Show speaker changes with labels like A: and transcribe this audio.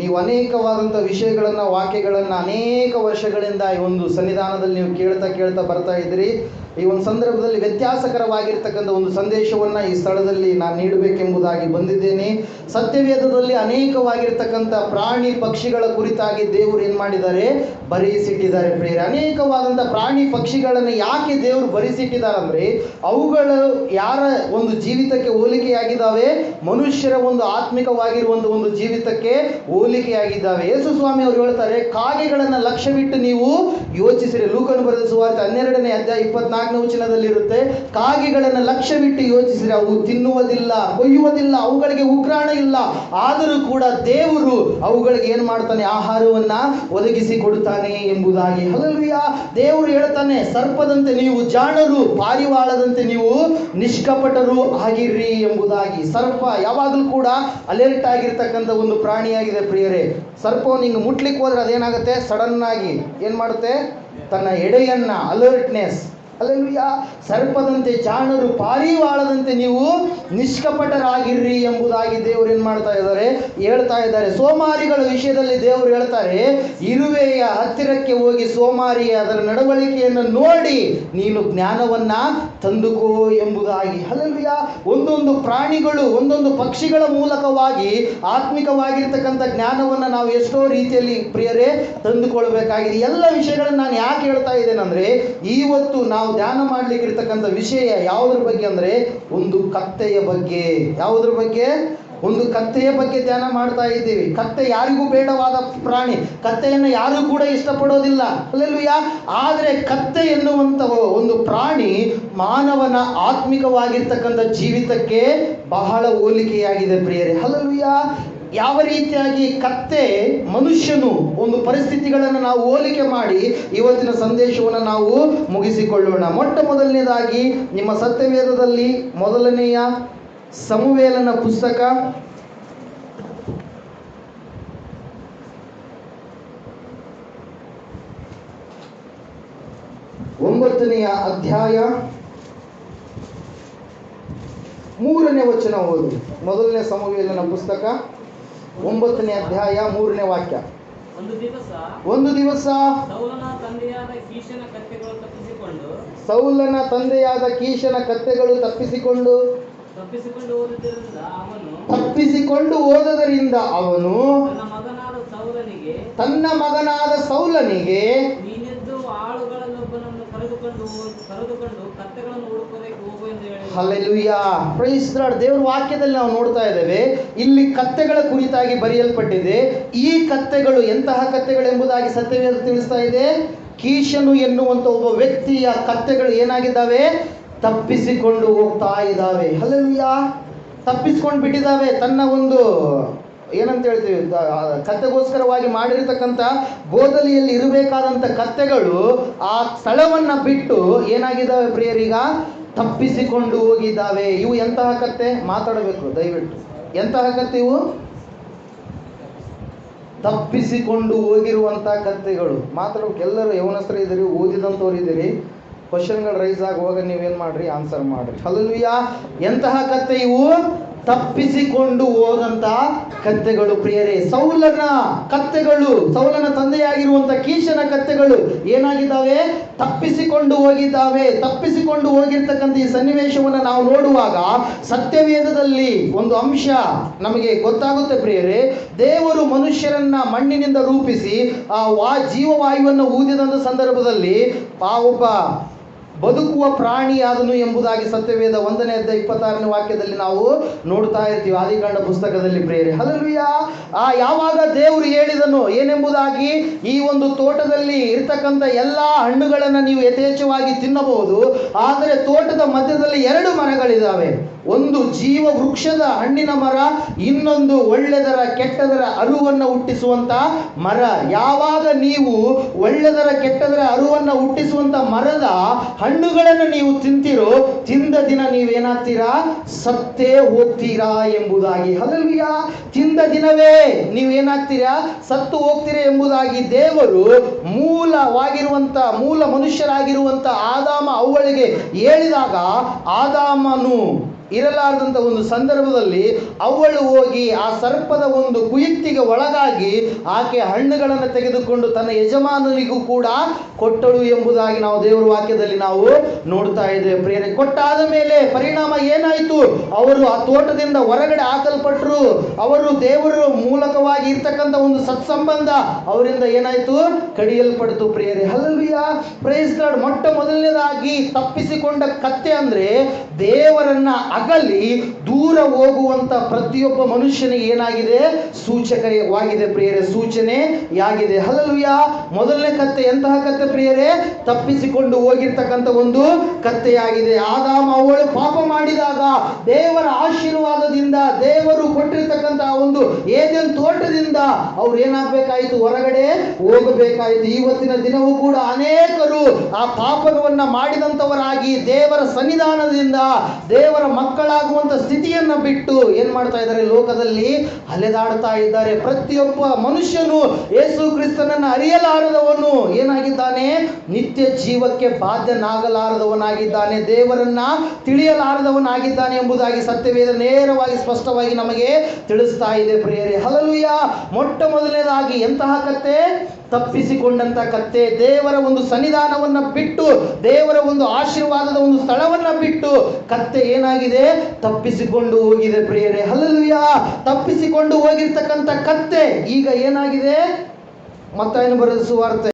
A: ನೀವು ಅನೇಕವಾದಂಥ ವಿಷಯಗಳನ್ನು ವಾಕ್ಯಗಳನ್ನು ಅನೇಕ ವರ್ಷಗಳಿಂದ ಈ ಒಂದು ಸನ್ನಿಧಾನದಲ್ಲಿ ನೀವು ಕೇಳ್ತಾ ಕೇಳ್ತಾ ಬರ್ತಾ ಇದ್ದೀರಿ. ಈ ಒಂದು ಸಂದರ್ಭದಲ್ಲಿ ವ್ಯತ್ಯಾಸಕರವಾಗಿರ್ತಕ್ಕಂಥ ಒಂದು ಸಂದೇಶವನ್ನು ಈ ಸ್ಥಳದಲ್ಲಿ ನಾನು ನೀಡಬೇಕೆಂಬುದಾಗಿ ಬಂದಿದ್ದೇನೆ. ಸತ್ಯವೇದದಲ್ಲಿ ಅನೇಕವಾಗಿರ್ತಕ್ಕಂಥ ಪ್ರಾಣಿ ಪಕ್ಷಿಗಳ ಕುರಿತಾಗಿ ದೇವರು ಏನು ಮಾಡಿದ್ದಾರೆ? ಬರೆಯಿಸಿಟ್ಟಿದ್ದಾರೆ ಪ್ರಿಯರೇ. ಅನೇಕವಾದಂಥ ಪ್ರಾಣಿ ಪಕ್ಷಿಗಳನ್ನು ಯಾಕೆ ದೇವರು ಬರೆಸಿಟ್ಟಿದ್ದಾರೆ ಅಂದರೆ ಅವುಗಳು ಯಾರ ಒಂದು ಜೀವಿತಕ್ಕೆ ಹೋಲಿಕೆಯಾಗಿದ್ದಾವೆ? ಮನುಷ್ಯರ ಒಂದು ಆತ್ಮಿಕವಾಗಿರುವಂಥ ಒಂದು ಜೀವಿತಕ್ಕೆ ಹೋಲಿಕೆಯಾಗಿದ್ದಾವೆ. ಯೇಸು ಸ್ವಾಮಿ ಅವರು ಹೇಳ್ತಾರೆ, ಕಾಗೆಗಳನ್ನು ಲಕ್ಷ್ಯವಿಟ್ಟು ನೀವು ಯೋಚಿಸಿರಿ. ಲೂಕನ್ ಬರೆದ ಸುವಾರ್ತೆ ಹನ್ನೆರಡನೇ ಅಧ್ಯಾಯ ಇಪ್ಪತ್ನಾಲ್ಕನೇ ವಚನದಲ್ಲಿರುತ್ತೆ ಕಾಗೆಗಳನ್ನು ಲಕ್ಷ್ಯವಿಟ್ಟು ಯೋಚಿಸಿದರೆ ಅವು ತಿನ್ನುವುದಿಲ್ಲ, ಕೊಯ್ಯುವುದಿಲ್ಲ, ಅವುಗಳಿಗೆ ಉಗ್ರಾಣ ಇಲ್ಲ. ಆದರೂ ಕೂಡ ದೇವರು ಅವುಗಳಿಗೆ ಏನು ಮಾಡ್ತಾನೆ? ಆಹಾರವನ್ನ ಒದಗಿಸಿ ಕೊಡುತ್ತಾನೆ ಎಂಬುದಾಗಿ. ಹಲಲ್ವಿಯ ದೇವರು ಹೇಳ್ತಾನೆ, ಸರ್ಪದಂತೆ ನೀವು ಜಾಣರು, ಪಾರಿವಾಳದಂತೆ ನೀವು ನಿಷ್ಕಪಟರು ಆಗಿರ್ರಿ ಎಂಬುದಾಗಿ. ಸರ್ಪ ಯಾವಾಗಲೂ ಕೂಡ ಅಲರ್ಟ್ ಆಗಿರ್ತಕ್ಕಂಥ ಒಂದು ಪ್ರಾಣಿಯಾಗಿದೆ ಪ್ರಿಯರೇ. ಸರ್ಪವನ್ನು ಹಿಂಗೆ ಮುಟ್ಲಿಕ್ಕೆ ಹೋದ್ರೆ ಅದೇನಾಗುತ್ತೆ? ಸಡನ್ ಆಗಿ ಏನು ಮಾಡುತ್ತೆ? ತನ್ನ ಎಡೆಯನ್ನ ಅಲರ್ಟ್ನೆಸ್ ಅಲ್ಲೆಲುಯ್ಯ ಸರ್ಪದಂತೆ ಚಾಣರು ಪಾರಿವಾಳದಂತೆ ನೀವು ನಿಷ್ಕಪಟರಾಗಿರ್ರಿ ಎಂಬುದಾಗಿ ದೇವರು ಏನು ಮಾಡ್ತಾ ಇದ್ದಾರೆ? ಹೇಳ್ತಾ ಇದ್ದಾರೆ. ಸೋಮಾರಿಗಳ ವಿಷಯದಲ್ಲಿ ದೇವರು ಹೇಳ್ತಾರೆ, ಇರುವೆಯ ಹತ್ತಿರಕ್ಕೆ ಹೋಗಿ ಸೋಮಾರಿಯ ಅದರ ನಡವಳಿಕೆಯನ್ನು ನೋಡಿ ನೀನು ಜ್ಞಾನವನ್ನ ತಂದುಕೋ ಎಂಬುದಾಗಿ. ಅಲ್ಲೆಲುಯ್ಯ ಒಂದೊಂದು ಪ್ರಾಣಿಗಳು, ಒಂದೊಂದು ಪಕ್ಷಿಗಳ ಮೂಲಕವಾಗಿ ಆತ್ಮಿಕವಾಗಿರ್ತಕ್ಕಂಥ ಜ್ಞಾನವನ್ನು ನಾವು ಎಷ್ಟೋ ರೀತಿಯಲ್ಲಿ ಪ್ರಿಯರೇ ತಂದುಕೊಳ್ಬೇಕಾಗಿದೆ. ಎಲ್ಲ ವಿಷಯಗಳನ್ನು ನಾನು ಯಾಕೆ ಹೇಳ್ತಾ ಇದ್ದೇನೆಂದರೆ ಇವತ್ತು ನಾವು ಧ್ಯಾನ ಮಾಡ್ಲಿಕ್ಕೆ ಇರ್ತಕ್ಕಂಥ ವಿಷಯ ಯಾವುದ್ರ ಬಗ್ಗೆ ಅಂದರೆ ಒಂದು ಕತ್ತೆಯ ಬಗ್ಗೆ. ಯಾವುದ್ರ ಬಗ್ಗೆ? ಒಂದು ಕತ್ತೆಯ ಬಗ್ಗೆ ಧ್ಯಾನ ಮಾಡ್ತಾ ಇದ್ದೀವಿ. ಕತ್ತೆ ಯಾರಿಗೂ ಬೇಡವಾದ ಪ್ರಾಣಿ. ಕತ್ತೆಯನ್ನು ಯಾರೂ ಕೂಡ ಇಷ್ಟಪಡೋದಿಲ್ಲ. ಅಲ್ಲೆಲ್ಲೂಯ್ಯ ಆದರೆ ಕತ್ತೆ ಎನ್ನುವಂಥ ಒಂದು ಪ್ರಾಣಿ ಮಾನವನ ಆತ್ಮಿಕವಾಗಿರ್ತಕ್ಕಂಥ ಜೀವಿತಕ್ಕೆ ಬಹಳ ಹೋಲಿಕೆಯಾಗಿದೆ ಪ್ರಿಯರೇ. ಅಲ್ಲಲ್ವಿಯ ಯಾವ ರೀತಿಯಾಗಿ ಕತ್ತೆ ಮನುಷ್ಯನು ಒಂದು ಪರಿಸ್ಥಿತಿಗಳನ್ನು ನಾವು ಹೋಲಿಕೆ ಮಾಡಿ ಇವತ್ತಿನ ಸಂದೇಶವನ್ನು ನಾವು ಮುಗಿಸಿಕೊಳ್ಳೋಣ. ಮೊಟ್ಟ ಮೊದಲನೇದಾಗಿ ನಿಮ್ಮ ಸತ್ಯವೇದದಲ್ಲಿ ಮೊದಲನೆಯ ಸಮುವೇಲನ ಪುಸ್ತಕ. ಒಂಬತ್ತನೆಯ ಅಧ್ಯಾಯ. ಮೂರನೇ ವಚನ ಓದು. ಮೊದಲನೇ ಸಮುವೇಲನ ಪುಸ್ತಕ. ಒಂಬತ್ತನೇ ಅಧ್ಯಾಯ ಮೂರನೇ ವಾಕ್ಯ.
B: ಒಂದು ದಿವಸ ಸೌಲನ ತಂದೆಯಾದ ಕೀಶನ ಕತ್ತೆಗಳು ತಪ್ಪಿಸಿಕೊಂಡು
A: ತಪ್ಪಿಸಿಕೊಂಡು
B: ಓದದರಿಂದ ಅವನು ತನ್ನ ಮಗನಾದ ಸೌಲನಿಗೆ ನೀನೆದ್ದು ಆಳುಗಳಲ್ಲೊಬ್ಬನನ್ನು
A: ಲಾರ್ಡ್ ದೇವರ ವಾಕ್ಯದಲ್ಲಿ ನಾವು ನೋಡ್ತಾ ಇದ್ದೇವೆ, ಇಲ್ಲಿ ಕತ್ತೆಗಳ ಕುರಿತಾಗಿ ಬರೆಯಲ್ಪಟ್ಟಿದೆ. ಈ ಕತ್ತೆಗಳು ಎಂತಹ ಕತ್ತೆಗಳೆಂಬುದಾಗಿ ಸತ್ಯವೇದ ತಿಳಿಸ್ತಾ ಇದೆ. ಕೀಶನು ಎನ್ನುವಂತ ಒಬ್ಬ ವ್ಯಕ್ತಿಯ ಕತ್ತೆಗಳು ಏನಾಗಿದ್ದಾವೆ? ತಪ್ಪಿಸಿಕೊಂಡು ಹೋಗ್ತಾ ಇದ್ದಾವೆ. ಹಲ್ಲೆಲೂಯ. ತಪ್ಪಿಸ್ಕೊಂಡು ಬಿಟ್ಟಿದ್ದಾವೆ. ತನ್ನ ಒಂದು ಏನಂತ ಹೇಳ್ತೀವಿ ಕತ್ತೆಗೋಸ್ಕರವಾಗಿ ಮಾಡಿರ್ತಕ್ಕಂಥ ಗೋದಲಿಯಲ್ಲಿ ಇರಬೇಕಾದಂಥ ಕತ್ತೆಗಳು ಆ ಸ್ಥಳವನ್ನು ಬಿಟ್ಟು ಏನಾಗಿದ್ದಾವೆ ಪ್ರಿಯರೀಗ ತಪ್ಪಿಸಿಕೊಂಡು ಹೋಗಿದ್ದಾವೆ. ಇವು ಎಂತಹ ಕತ್ತೆ? ಮಾತಾಡಬೇಕು, ದಯವಿಟ್ಟು. ಎಂತಹ ಕತ್ತೆ ಇವು? ತಪ್ಪಿಸಿಕೊಂಡು ಹೋಗಿರುವಂತಹ ಕತ್ತೆಗಳು. ಮಾತ್ರ ಎಲ್ಲರೂ ಯೌನಸ್ತ್ರ ಇದ್ದೀರಿ, ಓದಿದಂಥವ್ರು ಇದ್ದೀರಿ. ಕ್ವಶನ್ಗಳು ರೈಸ್ ಆಗುವಾಗ ನೀವೇನು ಮಾಡ್ರಿ? ಆನ್ಸರ್ ಮಾಡ್ರಿ. ಹಲಲುಯ್ಯ ಎಂತಹ ಕತ್ತೆ ಇವು? ತಪ್ಪಿಸಿಕೊಂಡು ಹೋದಂತ ಕತ್ತೆಗಳು ಪ್ರಿಯರೇ, ಸೌಲನ ಕತ್ತೆಗಳು, ಸೌಲನ ತಂದೆಯಾಗಿರುವಂತ ಕೀಶನ ಕತ್ತೆಗಳು ಏನಾಗಿದ್ದಾವೆ? ತಪ್ಪಿಸಿಕೊಂಡು ಹೋಗಿದ್ದಾವೆ. ತಪ್ಪಿಸಿಕೊಂಡು ಹೋಗಿರ್ತಕ್ಕಂಥ ಈ ಸನ್ನಿವೇಶವನ್ನು ನಾವು ನೋಡುವಾಗ ಸತ್ಯವೇದದಲ್ಲಿ ಒಂದು ಅಂಶ ನಮಗೆ ಗೊತ್ತಾಗುತ್ತೆ ಪ್ರಿಯರೇ. ದೇವರು ಮನುಷ್ಯರನ್ನ ಮಣ್ಣಿನಿಂದ ರೂಪಿಸಿ ಆ ವಾ, ಜೀವವಾಯುವನ್ನು ಊದಿದಂಥ ಸಂದರ್ಭದಲ್ಲಿ ಆ ಬದುಕುವ ಪ್ರಾಣಿಯಾದನು ಎಂಬುದಾಗಿ ಸತ್ಯವೇದ ಒಂದನೇ ಅಧ್ಯಾಯ ಇಪ್ಪತ್ತಾರನೇ ವಾಕ್ಯದಲ್ಲಿ ನಾವು ನೋಡ್ತಾ ಇರ್ತೀವಿ. ಆದಿಕಾಂಡ ಪುಸ್ತಕದಲ್ಲಿ ಪ್ರೇರಿ ಹಲಲುಯ್ಯ ಆ ಯಾವಾಗ ದೇವರು ಹೇಳಿದನು ಏನೆಂಬುದಾಗಿ ಈ ಒಂದು ತೋಟದಲ್ಲಿ ಇರ್ತಕ್ಕಂಥ ಎಲ್ಲ ಹಣ್ಣುಗಳನ್ನು ನೀವು ಯಥೇಚ್ಛವಾಗಿ ತಿನ್ನಬಹುದು. ಆದರೆ ತೋಟದ ಮಧ್ಯದಲ್ಲಿ ಎರಡು ಮರಗಳಿದ್ದಾವೆ ಒಂದು ಜೀವ ವೃಕ್ಷದ ಹಣ್ಣಿನ ಮರ, ಇನ್ನೊಂದು ಒಳ್ಳೆದರ ಕೆಟ್ಟದರ ಅರುವನ್ನು ಹುಟ್ಟಿಸುವಂತ ಮರ. ಯಾವಾಗ ನೀವು ಒಳ್ಳೆದರ ಕೆಟ್ಟದರ ಅರುವನ್ನು ಹುಟ್ಟಿಸುವಂತ ಮರದ ಹಣ್ಣುಗಳನ್ನು ನೀವು ತಿಂತೀರೋ, ತಿಂದ ದಿನ ನೀವೇನಾಗ್ತೀರಾ? ಸತ್ತೇ ಹೋಗ್ತೀರಾ ಎಂಬುದಾಗಿ. ಹಲಲ್ವಿಯ ತಿಂದ ದಿನವೇ ನೀವೇನಾಗ್ತೀರಾ? ಸತ್ತು ಹೋಗ್ತೀರಾ ಎಂಬುದಾಗಿ ದೇವರು ಮೂಲವಾಗಿರುವಂತ, ಮೂಲ ಮನುಷ್ಯರಾಗಿರುವಂತ ಆದಾಮ ಅವುಗಳಿಗೆ ಹೇಳಿದಾಗ, ಆದಾಮನು ಇರಲಾರದಂಥ ಒಂದು ಸಂದರ್ಭದಲ್ಲಿ ಅವಳು ಹೋಗಿ ಆ ಸರ್ಪದ ಒಂದು ಕುಯುಕ್ತಿಗೆ ಒಳಗಾಗಿ ಆಕೆ ಹಣ್ಣುಗಳನ್ನು ತೆಗೆದುಕೊಂಡು ತನ್ನ ಯಜಮಾನನಿಗೂ ಕೂಡ ಕೊಟ್ಟಳು ಎಂಬುದಾಗಿ ನಾವು ದೇವರ ವಾಕ್ಯದಲ್ಲಿ ನಾವು ನೋಡ್ತಾ ಇದ್ದೇವೆ. ಪ್ರೇರಣೆ ಕೊಟ್ಟಾದ ಮೇಲೆ ಪರಿಣಾಮ ಏನಾಯಿತು? ಅವರು ಆ ತೋಟದಿಂದ ಹೊರಗಡೆ ಹಾಕಲ್ಪಟ್ಟರು ಅವರು ದೇವರ ಮೂಲಕವಾಗಿ ಇರ್ತಕ್ಕಂಥ ಒಂದು ಸತ್ಸಂಬಂಧ ಅವರಿಂದ ಏನಾಯಿತು? ಕಡಿಯಲ್ಪಡ್ತು. ಪ್ರೇರೆ ಹಲ್ವಿಯ ಪ್ರೈಸ್ ಗಾಡ್ ಮೊಟ್ಟ ಮೊದಲನೇದಾಗಿ ತಪ್ಪಿಸಿಕೊಂಡ ಕತ್ತೆ ಅಂದ್ರೆ ದೇವರನ್ನ ಅಗಲಿ ದೂರ ಹೋಗುವಂತ ಪ್ರತಿಯೊಬ್ಬ ಮನುಷ್ಯನಿಗೆ ಏನಾಗಿದೆ? ಸೂಚಕವಾಗಿದೆ ಪ್ರಿಯರೇ ಸೂಚನೆ ಯಾಗಿದೆ ಹಲಲುಯ ಮೊದಲನೇ ಕತ್ತೆ, ಎಂತಹ ಕತ್ತೆ ಪ್ರಿಯರೇ? ತಪ್ಪಿಸಿಕೊಂಡು ಹೋಗಿರ್ತಕ್ಕಂಥ ಒಂದು ಕತ್ತೆಯಾಗಿದೆ. ಆದಾಮ ಅವಳು ಪಾಪ ಮಾಡಿದಾಗ ದೇವರ ಆಶೀರ್ವಾದದಿಂದ, ದೇವರು ಕೊಟ್ಟಿರ್ತಕ್ಕಂತಹ ಒಂದು ಏದೆನ್ ತೋಟದಿಂದ ಅವ್ರು ಏನಾಗಬೇಕಾಯಿತು? ಹೊರಗಡೆ ಹೋಗಬೇಕಾಯಿತು. ಇವತ್ತಿನ ದಿನವೂ ಕೂಡ ಅನೇಕರು ಆ ಪಾಪವನ್ನ ಮಾಡಿದಂಥವರಾಗಿ ದೇವರ ಸನ್ನಿಧಾನದಿಂದ ದೇವರ ಮಕ್ಕಳಾಗುವಂತ ಸ್ಥಿತಿಯನ್ನ ಬಿಟ್ಟು ಏನ್ ಮಾಡ್ತಾ ಇದ್ದಾರೆ? ಲೋಕದಲ್ಲಿ ಅಲೆದಾಡ್ತಾ ಇದ್ದಾರೆ. ಪ್ರತಿಯೊಬ್ಬ ಮನುಷ್ಯನು ಯೇಸು ಕ್ರಿಸ್ತನನ್ನು ಅರಿಯಲಾರದವನು ಏನಾಗಿದ್ದಾನೆ? ನಿತ್ಯ ಜೀವಕ್ಕೆ ಬಾಧ್ಯನಾಗಲಾರದವನಾಗಿದ್ದಾನೆ. ದೇವರನ್ನ ತಿಳಿಯಲಾರದವನಾಗಿದ್ದಾನೆ ಎಂಬುದಾಗಿ ಸತ್ಯವೇದ ನೇರವಾಗಿ ಸ್ಪಷ್ಟವಾಗಿ ನಮಗೆ ತಿಳಿಸ್ತಾ ಇದೆ ಪ್ರಿಯರೇ. ಹಲಲುಯ್ಯ ಮೊಟ್ಟ ಮೊದಲನೇದಾಗಿ ಎಂತಹ ಕತ್ತೆ? ತಪ್ಪಿಸಿಕೊಂಡಂತ ಕತ್ತೆ, ದೇವರ ಒಂದು ಸನ್ನಿಧಾನವನ್ನ ಬಿಟ್ಟು, ದೇವರ ಒಂದು ಆಶೀರ್ವಾದದ ಒಂದು ಸ್ಥಳವನ್ನ ಬಿಟ್ಟು ಕತ್ತೆ ಏನಾಗಿದೆ? ತಪ್ಪಿಸಿಕೊಂಡು ಹೋಗಿದೆ ಪ್ರಿಯರೇ ಹಲಲುಯ ತಪ್ಪಿಸಿಕೊಂಡು ಹೋಗಿರ್ತಕ್ಕಂಥ ಕತ್ತೆ ಈಗ ಏನಾಗಿದೆ? ಮತ್ತಾಯನು ಬರೆದ ಸುವಾರ್ತೆ.